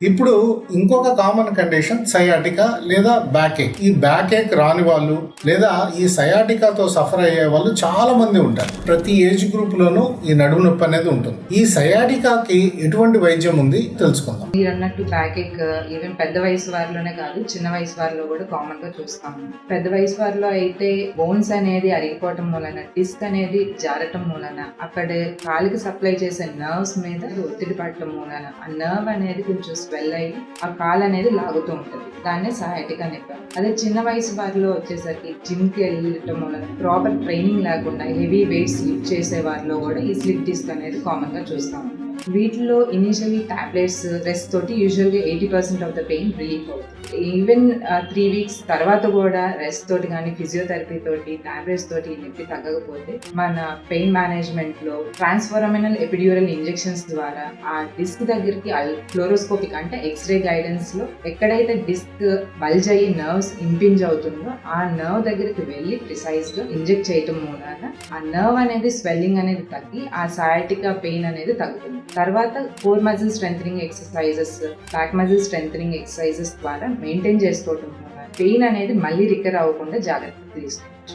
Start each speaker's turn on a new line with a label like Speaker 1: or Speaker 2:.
Speaker 1: ఇప్పుడు ఇంకొక common condition sciatica లేదా బ్యాక్ ఏక్ ఈ బ్యాక్ ఏక్ రాని వాళ్ళు లేదా ఈ సయాటికాతో సఫర్ అయ్యే వాళ్ళు చాలా మంది ఉంటారు. ప్రతి ఏజ్ గ్రూప్ లోనూ ఈ నడుము నొప్పి అనేది ఉంటుంది. ఈ సయాటికాకి ఎటువంటి వైద్యం ఉంది తెలుసుకుందాం.
Speaker 2: మీరు అన్నట్టు బ్యాక్ ఏక్ ఈవెన్ పెద్ద వయసు వారిలోనే కాదు చిన్న వయసు వారిలో కూడా కామన్గా చూస్తాము పెద్ద వయసు వారిలో అయితే బోన్స్ అనేది అరిగిపోవటం మూలన డిస్క్ అనేది జారటం మూలన అక్కడ కాలికి సప్లై చేసే నర్వ్స్ మీద ఒత్తిడి పడటం మూలన ఆ నర్వ్ అనేది కొంచెం స్వెల్ అయ్యి ఆ కాలు అనేది లాగుతూ ఉంటుంది. దాన్నే సహాయటిక నొప్పి అదే చిన్న వయసు వారిలో వచ్చేసరికి జిమ్కి వెళ్ళటం వలన ప్రాపర్ ట్రైనింగ్ లేకుండా హెవీ వెయిట్స్ స్లిప్ చేసే వారిలో కూడా ఈ స్లిప్ డిస్క్ అనేది కామన్గా చూస్తాము వీటిలో ఇనిషియలీ టాబ్లెట్స్ రెస్ట్ తోటి యూజువల్గా eighty percent of the pain relief అవుతుంది. ఈవెన్ త్రీ వీక్స్ తర్వాత కూడా రెస్ట్ తోటి కానీ ఫిజియోథెరపీ తోటి టాబ్లెట్స్ తోటి నొప్పి తగ్గకపోతే మన పెయిన్ మేనేజ్మెంట్లో ట్రాన్స్ఫార్మినల్ ఎపిడ్యూరల్ ఇంజెక్షన్స్ ద్వారా ఆ డిస్క్ దగ్గరికి ఫ్లోరోస్కోపిక్ అంటే ఎక్స్రే గైడెన్స్లో ఎక్కడైతే డిస్క్ బల్జ్ అయ్యి నర్వ్స్ ఇంపింజ్ అవుతుందో ఆ నర్వ్ దగ్గరికి వెళ్ళి ప్రిసైజ్గా ఇంజెక్ట్ చేయటం మూలాన ఆ నర్వ్ అనేది స్వెల్లింగ్ అనేది తగ్గి ఆ సయాటికా పెయిన్ అనేది తగ్గుతుంది. తర్వాత core muscle strength exercises back muscle strength exercises ద్వారా మెయింటైన్ చేసుకోవటం పెయిన్ అనేది మళ్ళీ రికర్ అవ్వకుండా జాగ్రత్త తీసుకోవచ్చు.